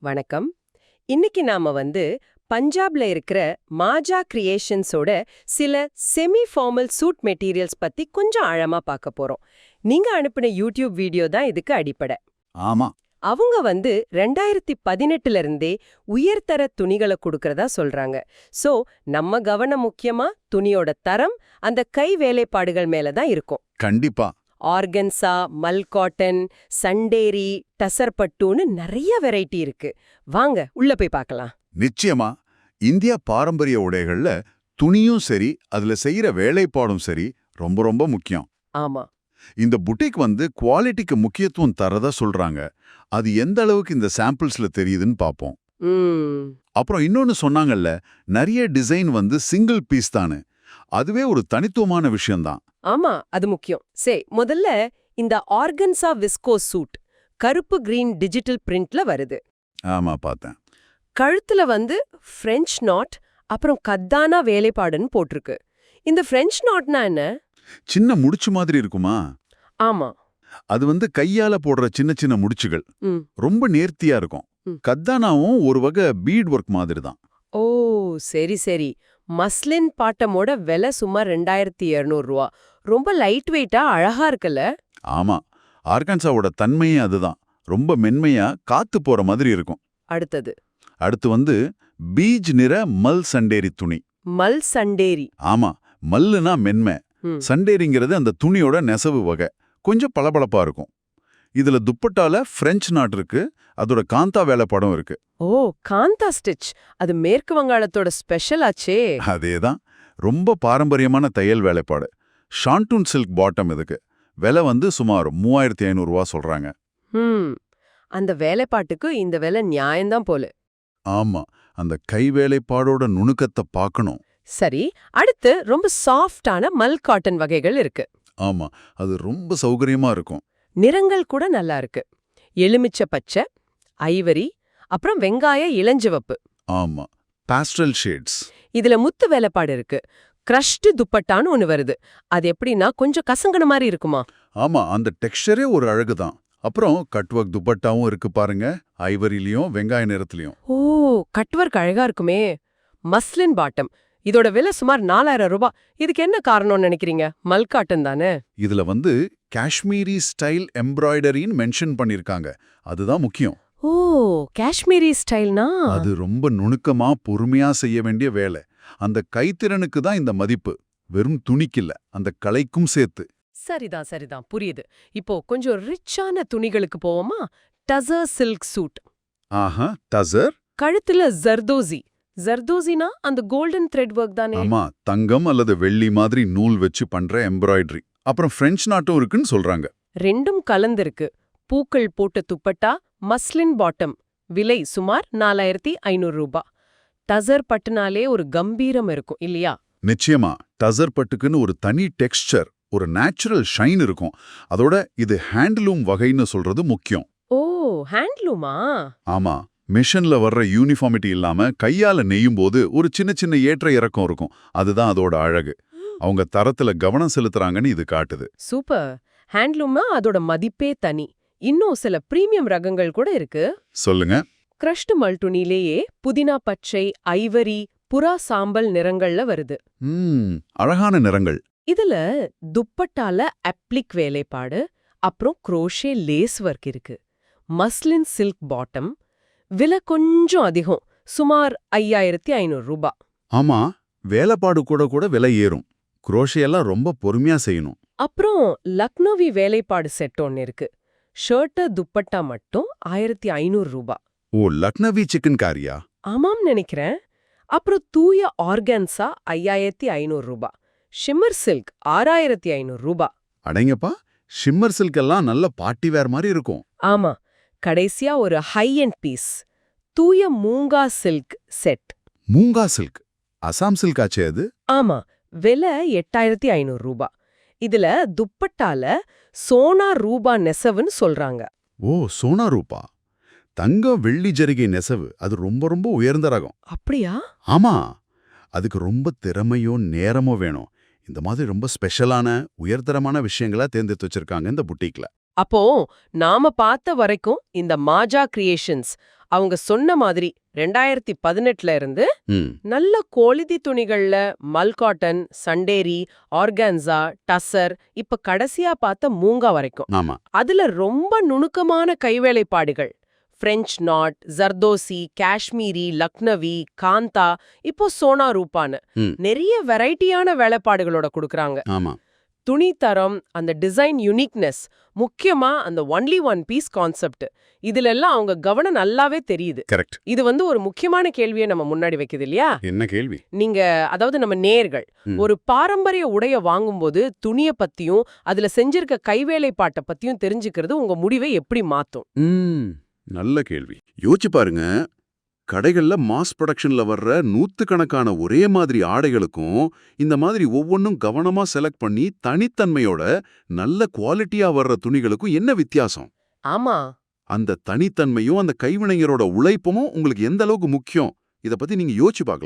வணக்கம். இன்னைக்கு நாம வந்து பஞ்சாப்ல இருக்கிற மாஜா கிரியேஷன்ஸோட சில செமி ஃபார்மல் சூட் மெட்டீரியல்ஸ் பத்தி கொஞ்சம் ஆழமா பார்க்க போறோம். நீங்க அனுப்பின யூடியூப் வீடியோ தான் இதுக்கு அடிப்படை. ஆமா. அவங்க வந்து ரெண்டாயிரத்தி பதினெட்டுல இருந்தே உயர்தர துணிகளை கொடுக்கறதா சொல்றாங்க. சோ நம்ம கவனம் முக்கியமா துணியோட தரம் அந்த கை வேலைப்பாடுகள் மேல தான் இருக்கும். கண்டிப்பா. ஆர்கன்சா மல் காட்டன் சண்டேரி டசர்பட்டுன்னு நிறைய வெரைட்டி இருக்கு. வாங்க உள்ள போய் பார்க்கலாம். நிச்சயமா இந்தியா பாரம்பரிய உடைகள்ல துணியும் சரி அதுல செய்யற வேலைப்பாடும் சரி ரொம்ப ரொம்ப முக்கியம். ஆமா. இந்த புட்டிக் வந்து குவாலிட்டிக்கு முக்கியத்துவம் தரதா சொல்றாங்க. அது எந்த அளவுக்கு இந்த சாம்பிள்ஸ்ல தெரியுதுன்னு பாப்போம். அப்புறம் இன்னொன்னு சொன்னாங்கல்ல நிறைய டிசைன் வந்து சிங்கிள் பீஸ் தானு. அதுவே ஒரு தனித்துவமான விஷயம்தான். ஆமா அது முக்கியம். சே முதல்ல இந்த ஆர்கன்சா விஸ்கோ சூட் கருப்பு கிரீன் டிஜிட்டல் பிரிண்ட்ல வருது. ஆமா பார்த்தேன். கழுத்துல வந்து பிரெஞ்ச் நாட் அப்புறம் கத்தானா வேலைப்பாடுன்னு போட்டிருக்கு. இந்த பிரெஞ்ச் நாட்னா என்ன? சின்ன முடிச்சு மாதிரி இருக்குமா? ஆமா. அது வந்து கையால போடுற சின்ன சின்ன முடிச்சுகள். ரொம்ப நேர்த்தியா இருக்கும். கத்தானாவும் ஒரு வகை பீட் ஒர்க் மாதிரி தான் ஓ சரி சரி. மஸ்லின் பாட்டமோட விலை சுமார் ரெண்டாயிரத்தி இருநூறு ரூபா. ரொம்ப லைட் வெயிட்டா அழகா இருக்குல்ல? ஆமா. ஆர்கான்சாவோட தன்மையே அதுதான். ரொம்ப மென்மையா காத்து போற மாதிரி இருக்கும். அடுத்தது. அடுத்து வந்து பீஜ் நிற மல் சண்டேரி துணி. மல் சண்டேரி. ஆமா மல்லுனா மென்மை. சண்டேரிங்கிறது அந்த துணியோட நெசவு வகை. கொஞ்சம் பளபளப்பா இருக்கும். இதுல துப்பட்டால பிரெஞ்சு நாட் இருக்கு. அதோட காந்தா வேலைப்பாடும் இருக்கு. ஓ காந்தா ஸ்டிச் அது மேற்கு வங்காளத்தோட ஸ்பெஷல் ஆச்சே. அதேதான். ரொம்ப பாரம்பரியமான தையல் வேலைப்பாடு. ஷாண்டூன் சில்க் பாட்டம் இதுக்கு. விலை வந்து சுமார் மூவாயிரத்தி ஐநூறுரூவா சொல்றாங்க. அந்த வேலைப்பாட்டுக்கு இந்த விலை நியாயம்தான் போல. ஆமா. அந்த கை வேலைப்பாடோட நுணுக்கத்தை பார்க்கணும். சரி அடுத்து ரொம்ப சாஃப்டான மல் காட்டன் வகைகள் இருக்கு. ஆமா. அது ரொம்ப சௌகரியமா இருக்கும். நிறங்கள் கூட நல்லா இருக்கு. எலுமிச்ச பச்சை ஐவரி அப்புறம் வெங்காய இளஞ்சிவப்பு. ஆமா. பாஸ்டல் ஷேட்ஸ் இதுல முத்து வேலைப்பாடு இருக்கு. கிரஷ்டு துப்பட்டான்னு ஒன்னு வருது. அது எப்படின்னா கொஞ்சம் கசங்கன மாதிரி இருக்குமா? ஆமா அந்த டெக்ஸ்சரே ஒரு அழகுதான். அப்புறம் கட்வர்க் துப்பட்டாவும் இருக்கு பாருங்க. ஐவரிலையும் வெங்காய நிறத்துலயும். ஓ கட்வர்க் அழகா இருக்குமே. மஸ்லின் பாட்டம் இதோட விலை சுமார் நாலாயிரம் ரூபாய் இதுக்கு என்ன காரணம்னு நினைக்கிறீங்க? மல் காட்டன் தானே? இதுல வந்து காஷ்மீரி ஸ்டைல் எம்ப்ராய்டரின்னு மென்ஷன் பண்ணிருக்காங்க. அதுதான் முக்கியம். ஓ காஷ்மீரி ஸ்டைல்னா? அது ரொம்ப நுணுக்கமா பொறுமையா செய்ய வேண்டிய வேலை. அந்த கைத்திறனுக்கு தான் இந்த மதிப்பு. வெறும் துணிக்கில்ல அந்த கலைக்கும் சேர்த்து. சரிதான் சரிதான். புரியுது. இப்போ கொஞ்சம் ரிச்சான துணிகளுக்கு போவோமா? Tussar silk suit. ஆஹா டசர்? கழுத்துல ஜர்தோசி. ஜர்தோசினா அந்த கோல்டன் த்ரெட் ஒர்க் தானே? ஆமா தங்கம் அல்லது வெள்ளி மாதிரி நூல் வச்சு பண்ற எம்ப்ராய்டரி அப்புறம் பிரெஞ்சு நாட்டும் இருக்குன்னு சொல்றாங்க. ரெண்டும் கலந்திருக்கு. பூக்கள் போட்ட துப்பட்டா மஸ்லின் பாட்டம் விலை சுமார் நாலாயிரத்தி ஐநூறு ரூபாய் டசர் பட்டுனாலே ஒரு கம்பீரம் இருக்கும் இல்லையா? நிச்சயமா டசர் பட்டுக்குன்னு ஒரு தனி டெக்ஸ்சர் ஒரு நேச்சுரல் ஷைன் இருக்கும். அதோட இது ஹேண்ட்லூம் வகைன்னு சொல்றது முக்கியம். ஓ ஹேண்ட்லூமா ஆமா. மிஷன்ல வர்ற யூனிஃபார்மிட்டி இல்லாம கையால நெய்யும் போது ஒரு சின்ன சின்ன ஏற்ற இறக்கம் இருக்கும். அதுதான் அதோட அழகு. அவங்க தரத்துல கவனம் செலுத்துறாங்கன்னு இது காட்டுது. சூப்பர். ஹேண்ட்லூம்னா அதோட மதிப்பே தனி. இன்னும் சில பிரீமியம் ரகங்கள் கூட இருக்கு. சொல்லுங்க. கிரஷ்டு மல்துணிலேயே புதினா பச்சை ஐவரி புறா சாம்பல் நிறங்கள்ல வருது. அழகான நிறங்கள். இதுல துப்பட்டால அப்ளிக் வேலைப்பாடு அப்புறம் குரோஷே லேஸ் ஒர்க் இருக்கு. மஸ்லின் சில்க் பாட்டம் விலை கொஞ்சம் அதிகம். சுமார் ஐயாயிரத்தி ஐநூறு ரூபாய் ஆமா வேலைப்பாடு கூட கூட விலை ஏறும். குரோஷையெல்லாம் ரொம்ப பொறுமையா செய்யணும். அப்புறம் லக்னோவி வேலைப்பாடு செட் ஒன்னு இருக்கு. ஷர்ட்டு துப்பட்டா மட்டும் ஆயிரத்தி ஐநூறு ரூபாய் ஓ லக்னவி சிக்கன் காரியா? ஆமாம் நினைக்கிறேன். அப்புறம் தூய ஆர்கன்ஸா ஐயாயிரத்தி ஐநூறு ரூபாய் ஷிம்மர் சில்க் ஆறாயிரத்தி ஐநூறு ரூபாய் அடங்கப்பா ஷிம்மர் சில்க் எல்லாம் நல்ல பார்ட்டி வேர் மாதிரி இருக்கும். ஆமா கடைசியா ஒரு ஹை அண்ட் பீஸ் தூய Moonga silk set Moonga silk Assam silk ஆச்சே அது? ஆமா. விலை எட்டாயிரத்தி ஐநூறு ரூபாய் இதுல துப்பட்டால சோனா ரூபா நெசவுன்னு சொல்றாங்க. ஓ சோனா ரூபா. தங்கம் வெள்ளி ஜரிகை நெசவு. அது ரொம்ப ரொம்ப உயர்ந்த ரகம். அப்படியா? ஆமா. அதுக்கு ரொம்ப திறமையோ நேரமோ வேணும். இந்த மாதிரி ரொம்ப ஸ்பெஷலான உயர்தரமான விஷயங்களா தேர்ந்தெடுத்து வச்சிருக்காங்க இந்த புட்டிக்ல அப்போ நாம பார்த்த வரைக்கும் இந்த மாஜா கிரியேஷன்ஸ் அவங்க சொன்ன மாதிரி ரெண்டாயிரத்தி பதினெட்டுல இருந்து நல்ல கோழிதி துணிகள்ல மல்காட்டன் சண்டேரி ஆர்கான்சா டசர் இப்ப கடைசியா பார்த்த மூங்கா வரைக்கும். ஆமா. அதுல ரொம்ப நுணுக்கமான கைவேலைப்பாடுகள். பிரெஞ்ச் நாட் ஜர்தோசி காஷ்மீரி லக்னவி காந்தா இப்போ சோனா ரூபான்னு. நிறைய வெரைட்டியான வேலைப்பாடுகளோட கொடுக்கறாங்க. ஆமா. துணி தரம் அந்த டிசைன் யுனிக்னஸ் முக்கியமா அந்த ஒன்லி ஒன் பீஸ் கான்செப்ட் இதுல எல்லாம் அவங்க கவனம் நல்லாவே தெரியுது. கரெக்ட் இது வந்து ஒரு முக்கியமான கேள்வியை நம்ம முன்னாடி வைக்குது இல்லையா? என்ன கேள்வி? நீங்க அதாவது நம்ம நேர்கள். ஒரு பாரம்பரிய உடைய வாங்கும்போது துணிய பத்தியும் அதுல செஞ்சிருக்க கைவேலைப்பாட்டை பத்தியும் தெரிஞ்சுக்கிறது உங்க முடிவை எப்படி மாத்தும்? நல்ல கேள்வி. யோசிச்சு பாருங்க கடைகள்ல மாஸ் ப்ரொடக்ஷன்ல வர்ற நூத்துக்கணக்கான ஒரே மாதிரி ஆடைகளுக்கும் இந்த மாதிரி ஒவ்வொன்றும் கவனமா செலக்ட் பண்ணி தனித்தன்மையோட நல்ல குவாலிட்டியா வர்ற துணிகளுக்கும் என்ன வித்தியாசம்? ஆமா. அந்த தனித்தன்மையும் அந்த கைவினைஞரோட உழைப்பும் உங்களுக்கு எந்த அளவுக்கு முக்கியம்? இத பத்தி நீங்க யோசிச்சு பார்க்கலாம்.